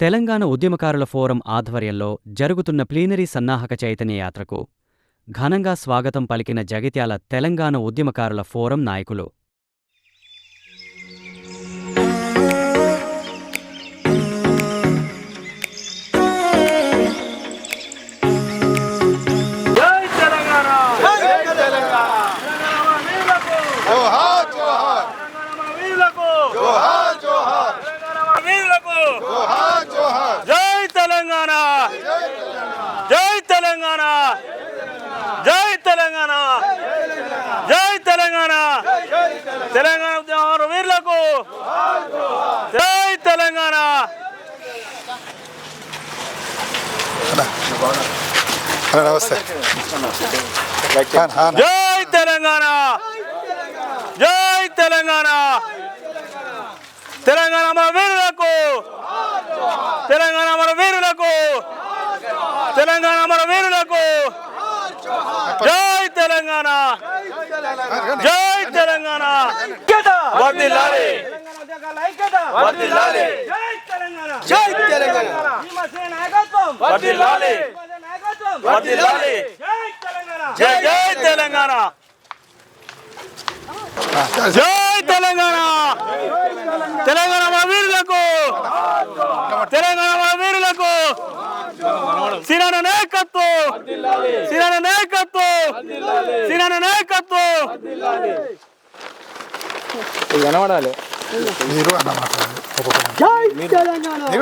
తెలంగాణ ఉద్యమకారుల ఫోరం ఆధ్వర్యంలో జరుగుతున్న ప్లీనరీ సన్నాహక చైతన్య యాత్రకు ఘనంగా స్వాగతం పలికిన జగిత్యాల తెలంగాణ ఉద్యమకారుల ఫోరం నాయకులు తెలంగాణ ఉద్యమ వీరులకు జై తెలంగాణ. నమస్తే. జై తెలంగాణ. జై తెలంగాణ. తెలంగాణ మన వీరులకు. తెలంగాణ మన వీరులకు. తెలంగాణ మన వీరులకు. జై తెలంగాణ. జై తెలంగాణ. వర్ధిల్లాలి వర్ధిల్లాలి జై తెలంగాణ. వర్ధిల్లాలి వర్ధిల్లాలి జై జై తెలంగాణ. జై తెలంగాణ. తెలంగాణ తెలంగాణ మన వీరులకు సిరాన నాయకత్వం. సిరాన నాయకత్వం. సిరాన నాయకత్వం. మీరు.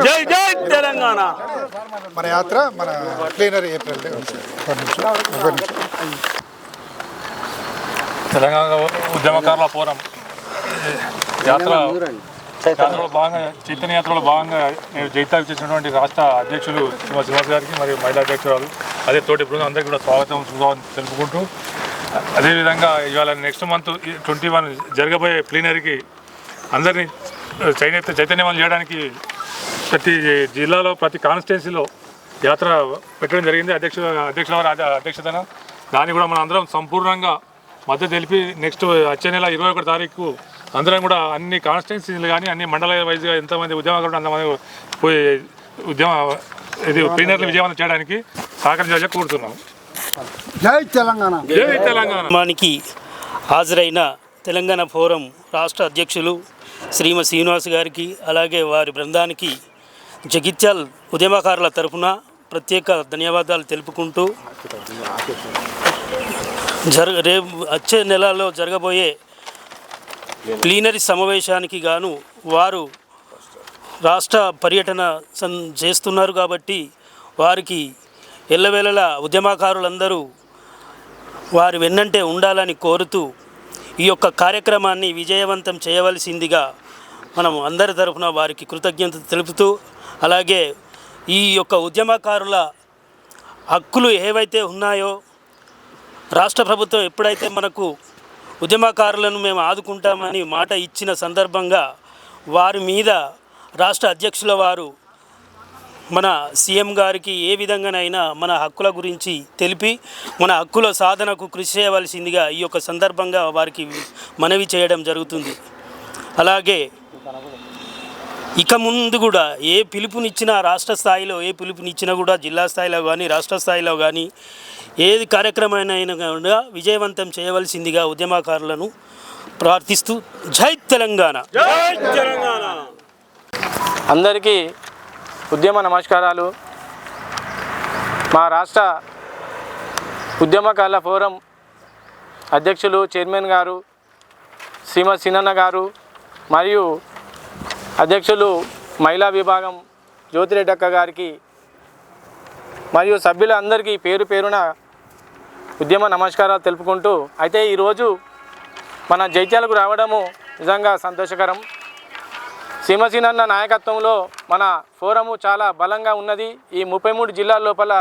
జై జై తెలంగాణ. మన యాత్ర మన ప్లీనరీ ఏప్రిల్ తెలంగాణ ఉద్యమకారుల ఫోరం యాత్ర యాత్రలో భాగంగా చైతన్య యాత్రలో భాగంగా నేను జైతాకు చేసినటువంటి రాష్ట్ర అధ్యక్షులు శ్రీమ శ్రీనివాస్ గారికి మరియు మహిళా అధ్యక్షురాలు అదే తోటి బృందం అందరికీ కూడా స్వాగతం సుస్వాగతం తెలుపుకుంటూ అదేవిధంగా ఇవాళ నెక్స్ట్ మంత్ ట్వంటీ వన్ జరగబోయే ప్లీనరీకి అందరినీ చైతన్య చైతన్యవం చేయడానికి ప్రతి జిల్లాలో ప్రతి కాన్స్టిట్యున్సీలో యాత్ర పెట్టడం జరిగింది. అధ్యక్ష అధ్యక్షుల వారి అధ్య- అధ్యక్షతన దాన్ని కూడా మనం అందరం సంపూర్ణంగా మద్దతు తెలిపి నెక్స్ట్ వచ్చే నెల ఇరవై ఒకటి తారీఖు అందరం కూడా అన్ని కాన్స్టిట్యున్సీలు కానీ అన్ని మండల వైజ్గా ఎంతమంది ఉద్యమకారులు అంతమంది పోయి ఉద్యమ ఇది ప్లీనర్లు విజయవంతం చేయడానికి సహకరించాలని కోరుతున్నాం. జై తెలంగాణ. జై తెలంగాణ. హాజరైన తెలంగాణ ఫోరం రాష్ట్ర అధ్యక్షులు శ్రీమ శ్రీనివాస్ గారికి అలాగే వారి బృందానికి జగిత్యాల్ ఉద్యమకారుల తరఫున ప్రత్యేక ధన్యవాదాలు తెలుపుకుంటూ జరగ రేపు వచ్చే నెలలో జరగబోయే ప్లీనరీ సమావేశానికి గాను వారు రాష్ట్ర పర్యటన సన్ చేస్తున్నారు కాబట్టి వారికి ఎల్లవేళలా ఉద్యమకారులందరూ వారి వెన్నంటే ఉండాలని కోరుతూ ఈ యొక్క కార్యక్రమాన్ని విజయవంతం చేయవలసిందిగా మనం అందరి తరఫున వారికి కృతజ్ఞత తెలుపుతూ అలాగే ఈ యొక్క ఉద్యమకారుల హక్కులు ఏవైతే ఉన్నాయో రాష్ట్ర ప్రభుత్వం ఎప్పుడైతే మనకు ఉద్యమకారులను మేము ఆదుకుంటామని మాట ఇచ్చిన సందర్భంగా వారి మీద రాష్ట్ర అధ్యక్షుల వారు మన సీఎం గారికి ఏ విధంగానైనా మన హక్కుల గురించి తెలిపి మన హక్కుల సాధనకు కృషి చేయవలసిందిగా ఈ యొక్క సందర్భంగా వారికి మనవి చేయడం జరుగుతుంది. అలాగే ఇక ముందు కూడా ఏ పిలుపునిచ్చినా రాష్ట్ర స్థాయిలో ఏ పిలుపునిచ్చినా కూడా జిల్లా స్థాయిలో కానీ రాష్ట్ర స్థాయిలో కానీ ఏది కార్యక్రమైనా కూడా విజయవంతం చేయవలసిందిగా ఉద్యమకారులను ప్రార్థిస్తూ జై తెలంగాణ. తెలంగాణ అందరికీ ఉద్యమ నమస్కారాలు. మా రాష్ట్ర ఉద్యమకాల ఫోరం అధ్యక్షులు చైర్మన్ గారు శ్రీమతి సినన్న గారు మరియు అధ్యక్షులు మహిళా విభాగం జ్యోతిరెడ్డక్క గారికి మరియు సభ్యులందరికీ పేరు పేరున ఉద్యమ నమస్కారాలు తెలుపుకుంటూ అయితే ఈరోజు మన జైత్యాలకు రావడము నిజంగా సంతోషకరం. సీమసీనన్న నాయకత్వంలో మన ఫోరము చాలా బలంగా ఉన్నది. ఈ ముప్పై మూడు జిల్లాల లోపల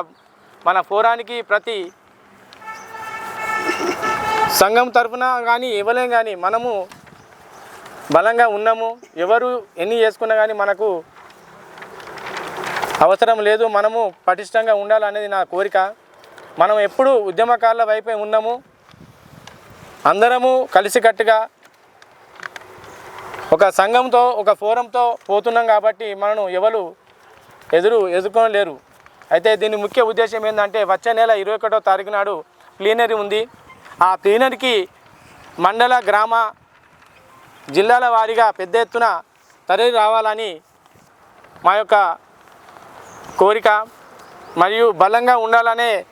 మన ఫోరానికి ప్రతి సంఘం తరఫున కానీ ఇవ్వలేం కానీ మనము బలంగా ఉన్నాము. ఎవరు ఎన్ని చేసుకున్నా కానీ మనకు అవసరం లేదు. మనము పటిష్టంగా ఉండాలనేది నా కోరిక. మనం ఎప్పుడు ఉద్యమకారుల వైపే ఉన్నాము. అందరము కలిసికట్టుగా ఒక సంఘంతో ఒక ఫోరంతో పోతున్నాం కాబట్టి మనను ఎవరు ఎదురు ఎదుర్కొనలేరు అయితే దీని ముఖ్య ఉద్దేశం ఏంటంటే వచ్చే నెల ఇరవై ఒకటో తారీఖు నాడు ప్లీనరీ ఉంది. ఆ ప్లీనరీకి మండల గ్రామ జిల్లాల వారీగా పెద్ద ఎత్తున తరలి రావాలని మా యొక్క కోరిక మరియు బలంగా ఉండాలనే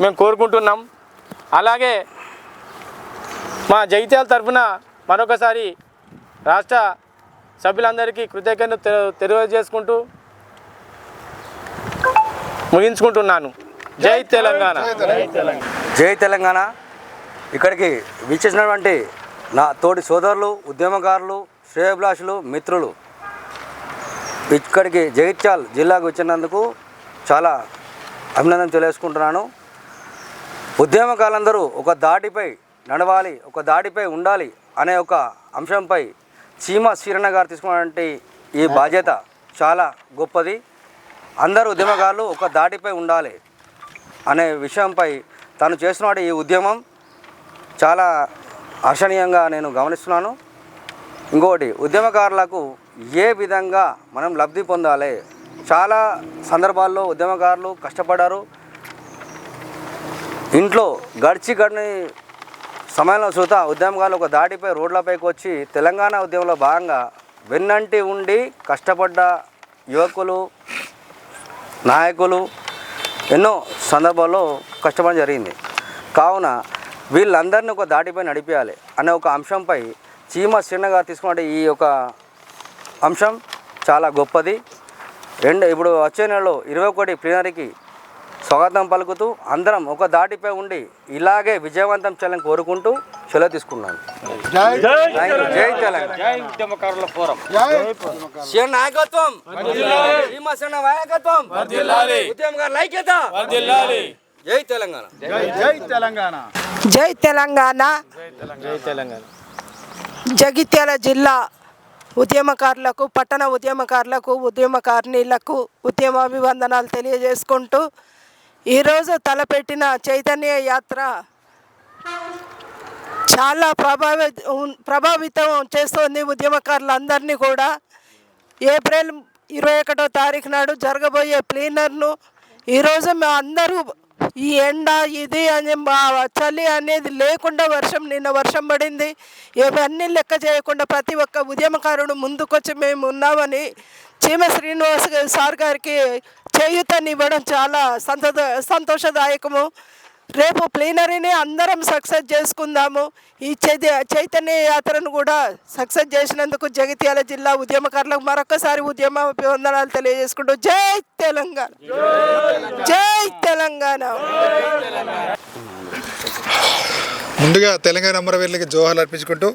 మేము కోరుకుంటున్నాం. అలాగే మా జగిత్యాల తరఫున మరొకసారి రాష్ట్ర సభ్యులందరికీ కృతజ్ఞత తె- తెలియజేసుకుంటూ ముగించుకుంటున్నాను. జై తెలంగాణ. జై తెలంగాణ. ఇక్కడికి విచ్చేసినటువంటి నా తోటి సోదరులు ఉద్యమకారులు శ్రేయభిలాషులు మిత్రులు. ఇక్కడికి జగిత్యాల్ జిల్లాకు వచ్చినందుకు చాలా అభినందన తెలియజేసుకుంటున్నాను. ఉద్యమకారులందరూ ఒక దాటిపై నడవాలి ఒక దాటిపై ఉండాలి అనే ఒక అంశంపై చీమ శ్రీరణ గారు తీసుకున్నటువంటి ఈ బాధ్యత చాలా గొప్పది. అందరూ ఉద్యమకారులు ఒక దాటిపై ఉండాలి అనే విషయంపై తను చేస్తున్న ఈ ఉద్యమం చాలా హర్షణీయంగా నేను గమనిస్తున్నాను. ఇంకొకటి ఉద్యమకారులకు ఏ విధంగా మనం లబ్ధి పొందాలి? చాలా సందర్భాల్లో ఉద్యమకారులు కష్టపడ్డారు ఇంట్లో గడిచి గడిని సమయంలో చూత ఉద్యమకారులు ఒక దాటిపై రోడ్లపైకి వచ్చి తెలంగాణ ఉద్యమంలో భాగంగా వెన్నంటి ఉండి కష్టపడ్డ యువకులు నాయకులు ఎన్నో సందర్భాల్లో కష్టపడడం జరిగింది. కావున వీళ్ళందరినీ ఒక దాటిపై నడిపించాలి అనే ఒక అంశంపై చీమ చిన్నగా తీసుకున్న ఈ యొక్క అంశం చాలా గొప్పది. రెండు ఇప్పుడు వచ్చే నెలలో ఇరవై ఒకటి ప్లీనరీకి స్వాగతం పలుకుతూ అందరం ఒక దాటిపై ఉండి ఇలాగే విజయవంతం చేయాలని కోరుకుంటూ సెలవు తీసుకున్నాను. జై తెలంగాణ. నాయకత్వం. నాయకత్వం. ఉద్యమకారుల ఐక్యత జై తెలంగాణ. జై తెలంగాణ. జై తెలంగాణ. జగిత్యాల జిల్లా ఉద్యమకారులకు పట్టణ ఉద్యమకారులకు ఉద్యమకారిణీలకు ఉద్యమాభివందనాలు తెలియజేసుకుంటూ ఈరోజు తలపెట్టిన చైతన్య యాత్ర చాలా ప్రభావిత ప్రభావితం చేస్తుంది ఉద్యమకారులందరినీ కూడా. ఏప్రిల్ ఇరవై ఒకటో తారీఖు నాడు జరగబోయే ప్లీనర్ను ఈరోజు మేము అందరూ ఈ ఎండ ఇది అని మా చలి అనేది లేకుండా వర్షం నిన్న వర్షం పడింది. ఇవన్నీ లెక్క చేయకుండా ప్రతి ఒక్క ఉద్యమకారుడు ముందుకొచ్చి మేము ఉన్నామని చీమ శ్రీనివాస్ సార్ గారికి చేయూతనివ్వడం చాలా సంతో సంతోషదాయకము. రేపు ప్లీనరీని అందరం సక్సెస్ చేసుకుందాము. ఈ చైత చైతన్య యాత్రను కూడా సక్సెస్ చేసినందుకు జగిత్యాల జిల్లా ఉద్యమకారులకు మరొకసారి ఉద్యమ అభివందనాలు తెలియజేసుకుంటూ జై తెలంగాణ. జై తెలంగాణ. ముందుగా తెలంగాణ అమరవీరులకి జోహాలు అర్పించుకుంటూ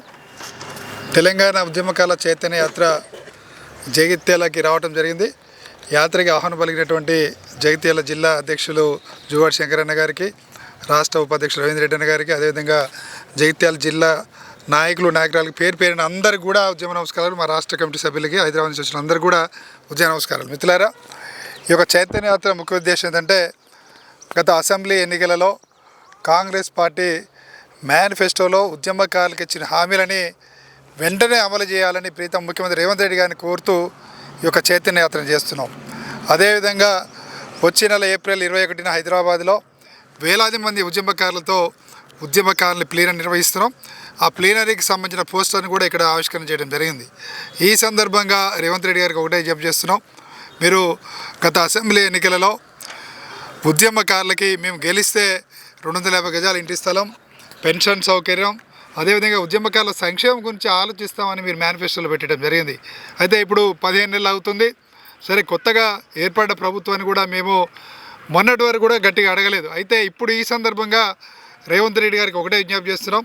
తెలంగాణ ఉద్యమకాల చైతన్య యాత్ర జగిత్యాలకి రావటం జరిగింది. యాత్రకి ఆహ్వానం పలికినటువంటి జగిత్యాల జిల్లా అధ్యక్షులు జువాడ్ శంకరన్న గారికి రాష్ట్ర ఉపాధ్యక్షులు రవీంద్ర రెడ్డి గారికి అదేవిధంగా జగిత్యాల జిల్లా నాయకులు నాయకురాలకు పేరు పేరిన అందరికి కూడా ఉద్యమ నమస్కారాలు మా రాష్ట్ర కమిటీ సభ్యులకి హైదరాబాద్ నుంచి వచ్చిన అందరు కూడా ఉద్యమ నమస్కారాలు. మిత్రులారా ఈ యొక్క చైతన్య యాత్ర ముఖ్య ఉద్దేశం ఏంటంటే గత అసెంబ్లీ ఎన్నికలలో కాంగ్రెస్ పార్టీ మేనిఫెస్టోలో ఉద్యమకారులకు ఇచ్చిన హామీలని వెంటనే అమలు చేయాలని ప్రీతం ముఖ్యమంత్రి రేవంత్ రెడ్డి గారిని కోరుతూ ఈ యొక్క చైతన్య యాత్ర చేస్తున్నాం. అదేవిధంగా వచ్చే నెల ఏప్రిల్ ఇరవై ఒకటిన హైదరాబాద్లో వేలాది మంది ఉద్యమకారులతో ఉద్యమకారుల ప్లీనరీ నిర్వహిస్తున్నాం. ఆ ప్లీనరీకి సంబంధించిన పోస్టర్ని కూడా ఇక్కడ ఆవిష్కరణ చేయడం జరిగింది. ఈ సందర్భంగా రేవంత్ రెడ్డి గారికి ఒకటే జప్ చేస్తున్నాం. మీరు గత అసెంబ్లీ ఎన్నికలలో ఉద్యమకారులకి మేము గెలిస్తే రెండు వందల యాభై గజాల ఇంటి స్థలం పెన్షన్ సౌకర్యం అదేవిధంగా ఉద్యమకారుల సంక్షేమం గురించి ఆలోచిస్తామని మీరు మేనిఫెస్టోలో పెట్టడం జరిగింది. అయితే ఇప్పుడు పదిహేను నెలలు అవుతుంది. సరే కొత్తగా ఏర్పడ్డ ప్రభుత్వాన్ని కూడా మేము మొన్నటి వరకు కూడా గట్టిగా అడగలేదు. అయితే ఇప్పుడు ఈ సందర్భంగా రేవంత్ రెడ్డి గారికి ఒకటే విజ్ఞప్తి చేస్తున్నాం.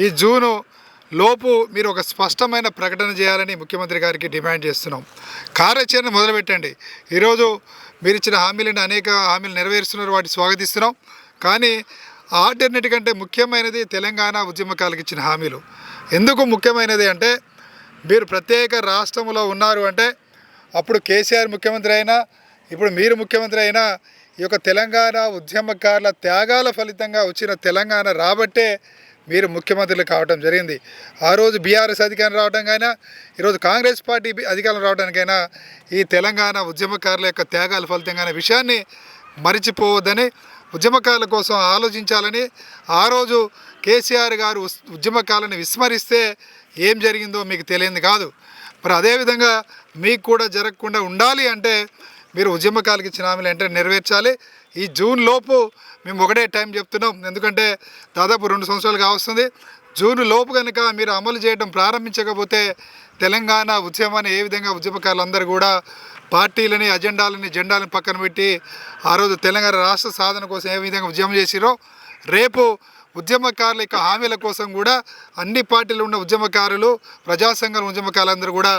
ఈ జూను లోపు మీరు ఒక స్పష్టమైన ప్రకటన చేయాలని ముఖ్యమంత్రి గారికి డిమాండ్ చేస్తున్నాం. కార్యాచరణ మొదలుపెట్టండి. ఈరోజు మీరు ఇచ్చిన హామీలను అనేక హామీలు నెరవేరుస్తున్నారు వాటిని స్వాగతిస్తున్నాం. కానీ ఆర్డర్నిటి కంటే ముఖ్యమైనది తెలంగాణ ఉద్యమకాలకు ఇచ్చిన హామీలు. ఎందుకు ముఖ్యమైనది అంటే మీరు ప్రత్యేక రాష్ట్రంలో ఉన్నారు అంటే అప్పుడు కేసీఆర్ ముఖ్యమంత్రి అయినా ఇప్పుడు మీరు ముఖ్యమంత్రి అయినా ఈ యొక్క తెలంగాణ ఉద్యమకారుల త్యాగాల ఫలితంగా వచ్చిన తెలంగాణ రాబట్టే మీరు ముఖ్యమంత్రులు కావడం జరిగింది. ఆ రోజు బీఆర్ఎస్ అధికారం రావడానికైనా ఈరోజు కాంగ్రెస్ పార్టీ అధికారం రావడానికైనా ఈ తెలంగాణ ఉద్యమకారుల యొక్క త్యాగాల ఫలితంగా విషయాన్ని మరిచిపోవద్దని ఉద్యమకారుల కోసం ఆలోచించాలని ఆ రోజు కేసీఆర్ గారు ఉద్యమకారులను ఉద్యమకాలను విస్మరిస్తే ఏం జరిగిందో మీకు తెలియంది కాదు. మరి అదేవిధంగా మీకు కూడా జరగకుండా ఉండాలి అంటే మీరు ఉద్యమకాలకి ఇచ్చిన హామీలు వెంటనే నెరవేర్చాలి. ఈ జూన్ లోపు మేము ఒకటే టైం చెప్తున్నాం. ఎందుకంటే దాదాపు రెండు సంవత్సరాలు కావస్తుంది. జూన్ లోపు కనుక మీరు అమలు చేయడం ప్రారంభించకపోతే తెలంగాణ ఉద్యమాన్ని ఏ విధంగా ఉద్యమకారులందరూ కూడా పార్టీలని అజెండాలని జెండాలను పక్కన పెట్టి ఆ రోజు తెలంగాణ రాష్ట్ర సాధన కోసం ఏ విధంగా ఉద్యమం చేసిరో రేపు ఉద్యమకారుల యొక్క హామీల కోసం కూడా అన్ని పార్టీలు ఉన్న ఉద్యమకారులు ప్రజాసంఘం ఉద్యమకారులందరూ కూడా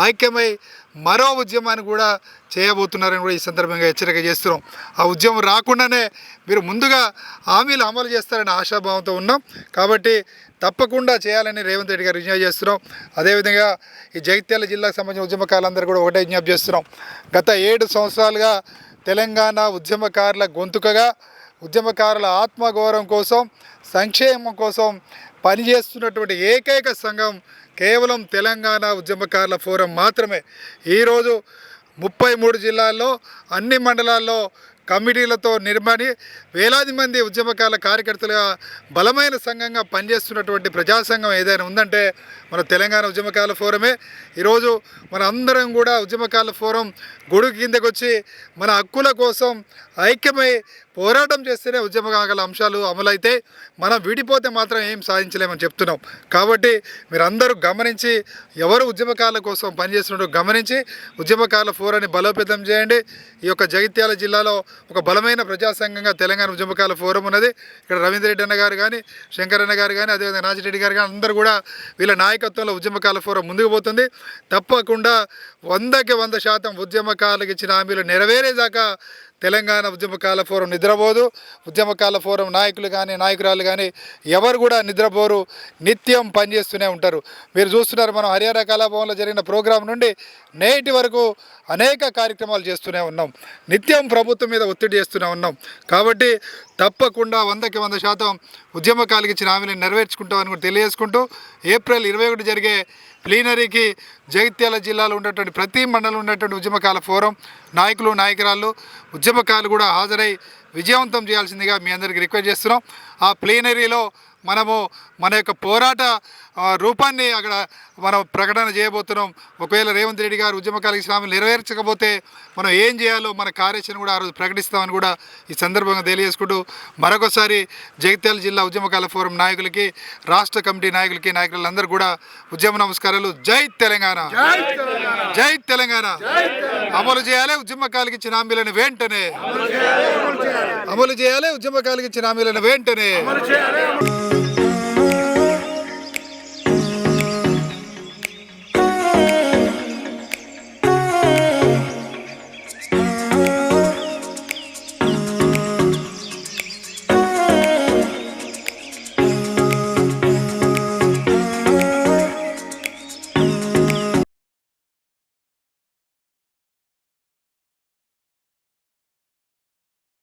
ఐక్యమై మరో ఉద్యమాన్ని కూడా చేయబోతున్నారని కూడా ఈ సందర్భంగా హెచ్చరిక చేస్తున్నాం. ఆ ఉద్యమం రాకుండానే మీరు ముందుగా హామీలు అమలు చేస్తారని ఆశాభావంతో ఉన్నాం. కాబట్టి తప్పకుండా చేయాలని రేవంత్ రెడ్డి గారు విజ్ఞప్తి చేస్తున్నాం. అదేవిధంగా ఈ జగిత్యాల జిల్లాకు సంబంధించిన ఉద్యమకారులందరూ కూడా ఒకటే విజ్ఞప్తి చేస్తున్నాం. గత ఏడు సంవత్సరాలుగా తెలంగాణ ఉద్యమకారుల గొంతుకగా ఉద్యమకారుల ఆత్మగౌరవం కోసం సంక్షేమం కోసం పనిచేస్తున్నటువంటి ఏకైక సంఘం కేవలం తెలంగాణ ఉద్యమకారుల ఫోరం మాత్రమే. ఈరోజు ముప్పై మూడు జిల్లాల్లో అన్ని మండలాల్లో కమిటీలతో నిర్మాణి వేలాది మంది ఉద్యమకాల కార్యకర్తలుగా బలమైన సంఘంగా పనిచేస్తున్నటువంటి ప్రజాసంఘం ఏదైనా ఉందంటే మన తెలంగాణ ఉద్యమకాల ఫోరమే. ఈరోజు మన అందరం కూడా ఉద్యమకాల ఫోరం గొడుగు కిందకు వచ్చి మన హక్కుల కోసం ఐక్యమై పోరాటం చేస్తేనే ఉద్యమకాల అంశాలు అమలైతే మనం విడిపోతే మాత్రం ఏం సాధించలేమని చెప్తున్నాం. కాబట్టి మీరందరూ గమనించి ఎవరు ఉద్యమకాల కోసం పనిచేస్తున్నట్టు గమనించి ఉద్యమకాల ఫోరాన్ని బలోపేతం చేయండి. ఈ యొక్క జగిత్యాల జిల్లాలో ఒక బలమైన ప్రజాసంఘంగా తెలంగాణ ఉద్యమకాల ఫోరం ఉన్నది. ఇక్కడ రవీంద్రరెడ్డి అన్న గారు కానీ శంకరన్న గారు కానీ అదేవిధంగా నాజిరెడ్డి గారు కానీ అందరూ కూడా వీళ్ళ నాయకత్వంలో ఉద్యమకాల ఫోరం ముందుకు పోతుంది. తప్పకుండా వందకి వంద శాతం ఉద్యమకాలకు ఇచ్చిన హామీలు నెరవేరేదాకా తెలంగాణ ఉద్యమకాల ఫోరం నిద్రపోదు. ఉద్యమకాల ఫోరం నాయకులు కానీ నాయకురాలు కానీ ఎవరు కూడా నిద్రపోరు. నిత్యం పనిచేస్తూనే ఉంటారు. మీరు చూస్తున్నారు మనం హర్యానా కళాభవన్లో జరిగిన ప్రోగ్రాం నుండి నేటి వరకు అనేక కార్యక్రమాలు చేస్తూనే ఉన్నాం. నిత్యం ప్రభుత్వం మీద ఒత్తిడి చేస్తూనే ఉన్నాం. కాబట్టి తప్పకుండా వందకి వంద శాతం ఉద్యమకాలకు ఇచ్చిన హామీలను నెరవేర్చుకుంటామని కూడా తెలియజేసుకుంటూ ఏప్రిల్ ఇరవై ఒకటి జరిగే ప్లీనరీకి జగిత్యాల జిల్లాలో ఉన్నటువంటి ప్రతి మండలం ఉన్నటువంటి ఉద్యమకాల ఫోరం నాయకులు నాయకురాళ్ళు ఉద్యమకాలు కూడా హాజరై విజయవంతం చేయాల్సిందిగా మీ అందరికీ రిక్వెస్ట్ చేస్తున్నాం. ఆ ప్లీనరీలో మనము మన యొక్క పోరాట రూపాన్ని అక్కడ మనం ప్రకటన చేయబోతున్నాం. ఒకవేళ రేవంత్ రెడ్డి గారు ఉద్యమకాల హామీలు నెరవేర్చకపోతే మనం ఏం చేయాలో మన కార్యాచరణ కూడా ఆ రోజు ప్రకటిస్తామని కూడా ఈ సందర్భంగా తెలియజేసుకుంటూ మరొకసారి జగిత్యాల జిల్లా ఉద్యమకాల ఫోరం నాయకులకి రాష్ట్ర కమిటీ నాయకులకి నాయకులందరూ కూడా ఉద్యమ నమస్కారాలు. జై తెలంగాణ! జై తెలంగాణ! అమలు చేయాలి ఉద్యమకాలకి ఇచ్చిన హామీలను వెంటనే. అమలు చేయాలి ఉద్యమకాలకి ఇచ్చిన హామీలను వెంటనే